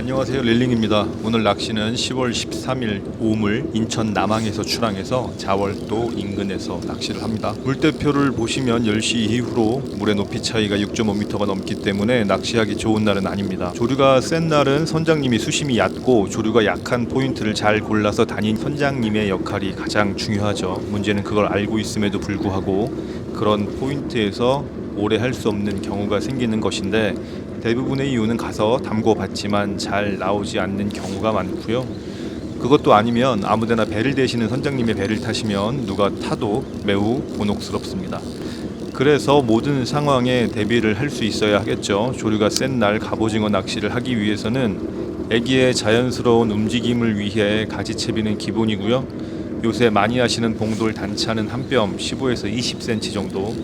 안녕하세요. 릴링입니다. 오늘 낚시는 10월 13일 오물 인천 남항에서 출항해서 자월도 인근에서 낚시를 합니다. 물대표를 보시면 10시 이후로 물의 높이 차이가 6.5m가 넘기 때문에 낚시하기 좋은 날은 아닙니다. 조류가 센 날은 선장님이 수심이 얕고 조류가 약한 포인트를 잘 골라서 다닌 선장님의 역할이 가장 중요하죠. 문제는 그걸 알고 있음에도 불구하고 그런 포인트에서 오래 할 수 없는 경우가 생기는 것인데 대부분의 이유는 가서 담궈 봤지만 잘 나오지 않는 경우가 많고요. 그것도 아니면 아무데나 배를 대시는 선장님의 배를 타시면 누가 타도 매우 곤혹스럽습니다. 그래서 모든 상황에 대비를 할 수 있어야 하겠죠. 조류가 센 날 갑오징어 낚시를 하기 위해서는 애기의 자연스러운 움직임을 위해 가지채비는 기본이고요. 요새 많이 하시는 봉돌 단차는 한 뼘 15에서 20cm 정도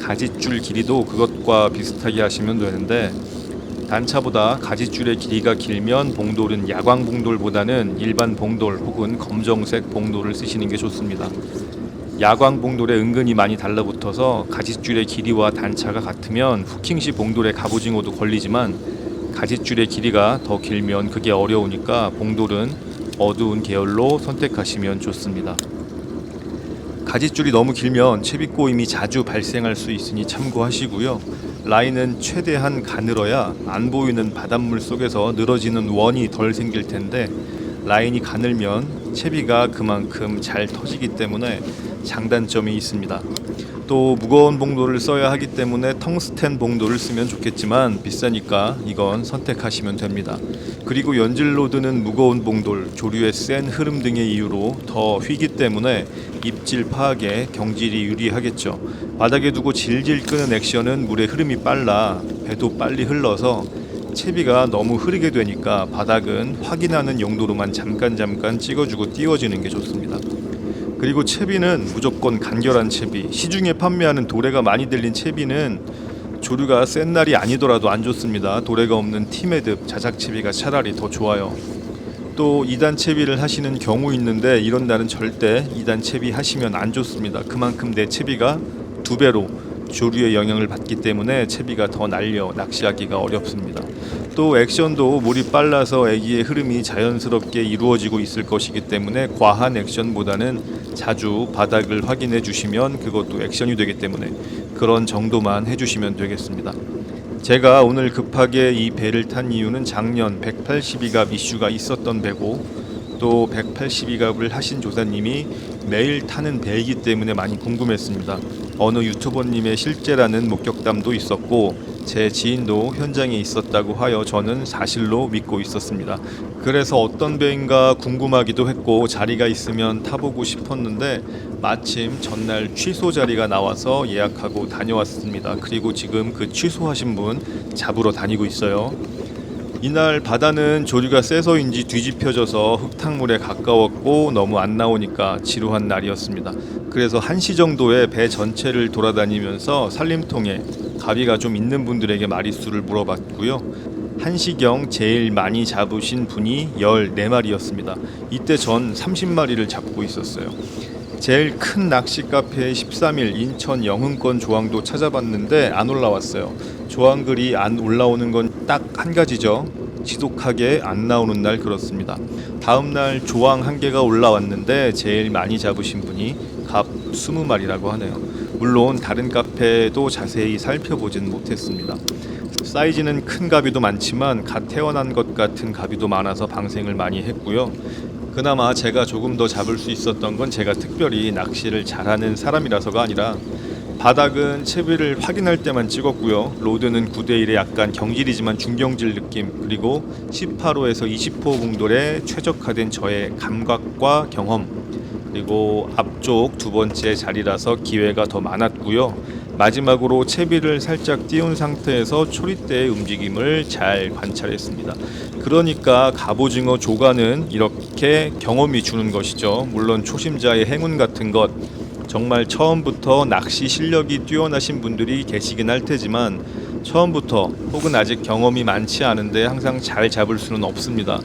가지줄 길이도 그것과 비슷하게 하시면 되는데 단차보다 가지줄의 길이가 길면 봉돌은 야광 봉돌보다는 일반 봉돌 혹은 검정색 봉돌을 쓰시는 게 좋습니다. 야광 봉돌에 은근히 많이 달라붙어서 가지줄의 길이와 단차가 같으면 후킹시 봉돌에 갑오징어도 걸리지만 가지줄의 길이가 더 길면 그게 어려우니까 봉돌은 어두운 계열로 선택하시면 좋습니다. 가지줄이 너무 길면 채비꼬임이 자주 발생할 수 있으니 참고하시고요. 라인은 최대한 가늘어야 안 보이는 바닷물 속에서 늘어지는 원이 덜 생길 텐데 라인이 가늘면 채비가 그만큼 잘 터지기 때문에 장단점이 있습니다. 또 무거운 봉돌을 써야 하기 때문에 텅스텐 봉돌을 쓰면 좋겠지만 비싸니까 이건 선택하시면 됩니다. 그리고 연질 로드는 무거운 봉돌, 조류의 센 흐름 등의 이유로 더 휘기 때문에 입질 파악에 경질이 유리하겠죠. 바닥에 두고 질질 끄는 액션은 물의 흐름이 빨라 배도 빨리 흘러서 채비가 너무 흐르게 되니까 바닥은 확인하는 용도로만 잠깐 잠깐 찍어주고 띄워지는 게 좋습니다. 그리고 채비는 무조건 간결한 채비. 시중에 판매하는 도래가 많이 들린 채비는 조류가 센 날이 아니더라도 안 좋습니다. 도래가 없는 티매듭 자작 채비가 차라리 더 좋아요. 또 2단 채비를 하시는 경우 있는데 이런 날은 절대 2단 채비 하시면 안 좋습니다. 그만큼 내 채비가 두 배로 조류의 영향을 받기 때문에 채비가 더 날려 낚시하기가 어렵습니다. 또 액션도 물이 빨라서 애기의 흐름이 자연스럽게 이루어지고 있을 것이기 때문에 과한 액션보다는 자주 바닥을 확인해 주시면 그것도 액션이 되기 때문에 그런 정도만 해주시면 되겠습니다. 제가 오늘 급하게 이 배를 탄 이유는 작년 182갑 이슈가 있었던 배고 또 182갑을 하신 조사님이 매일 타는 배이기 때문에 많이 궁금했습니다. 어느 유튜버님의 실제라는 목격담도 있었고 제 지인도 현장에 있었다고 하여 저는 사실로 믿고 있었습니다. 그래서 어떤 배인가 궁금하기도 했고 자리가 있으면 타보고 싶었는데 마침 전날 취소 자리가 나와서 예약하고 다녀왔습니다. 그리고 지금 그 취소하신 분 잡으러 다니고 있어요. 이날 바다는 조류가 세서인지 뒤집혀져서 흙탕물에 가까웠고 너무 안 나오니까 지루한 날이었습니다. 그래서 1시 정도에 배 전체를 돌아다니면서 살림통에 가비가 좀 있는 분들에게 마리수를 물어봤고요. 1시경 제일 많이 잡으신 분이 14마리였습니다. 이때 전 30마리를 잡고 있었어요. 제일 큰 낚시 카페 13일 인천 영흥권 조항도 찾아봤는데 안 올라왔어요. 조항글이 안 올라오는 건 딱 한 가지죠. 지독하게 안 나오는 날 그렇습니다. 다음 날 조항 한 개가 올라왔는데 제일 많이 잡으신 분이 갑 20마리라고 하네요. 물론 다른 카페도 자세히 살펴보진 못했습니다. 사이즈는 큰 가비도 많지만 갓 태어난 것 같은 가비도 많아서 방생을 많이 했고요. 그나마 제가 조금 더 잡을 수 있었던 건 제가 특별히 낚시를 잘하는 사람이라서가 아니라 바닥은 채비를 확인할 때만 찍었고요. 로드는 9대1의 약간 경질이지만 중경질 느낌 그리고 18호에서 20호 공돌에 최적화된 저의 감각과 경험 그리고 앞쪽 두 번째 자리라서 기회가 더 많았고요. 마지막으로 채비를 살짝 띄운 상태에서 초리대의 움직임을 잘 관찰했습니다. 그러니까 갑오징어 조가는 이렇게 경험이 주는 것이죠. 물론 초심자의 행운 같은 것 정말 처음부터 낚시 실력이 뛰어나신 분들이 계시긴 할 테지만 처음부터 혹은 아직 경험이 많지 않은데 항상 잘 잡을 수는 없습니다.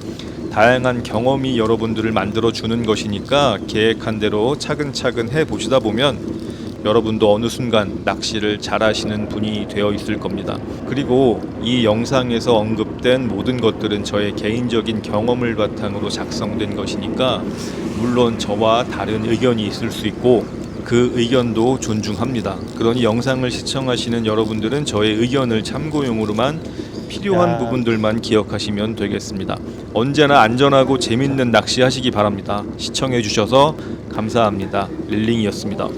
다양한 경험이 여러분들을 만들어 주는 것이니까 계획한 대로 차근차근 해 보시다 보면 여러분도 어느 순간 낚시를 잘 하시는 분이 되어 있을 겁니다. 그리고 이 영상에서 언급된 모든 것들은 저의 개인적인 경험을 바탕으로 작성된 것이니까 물론 저와 다른 의견이 있을 수 있고 그 의견도 존중합니다. 그러니 영상을 시청하시는 여러분들은 저의 의견을 참고용으로만 필요한 야. 부분들만 기억하시면 되겠습니다. 언제나 안전하고 재밌는 낚시 하시기 바랍니다. 시청해 주셔서 감사합니다. 릴링이었습니다.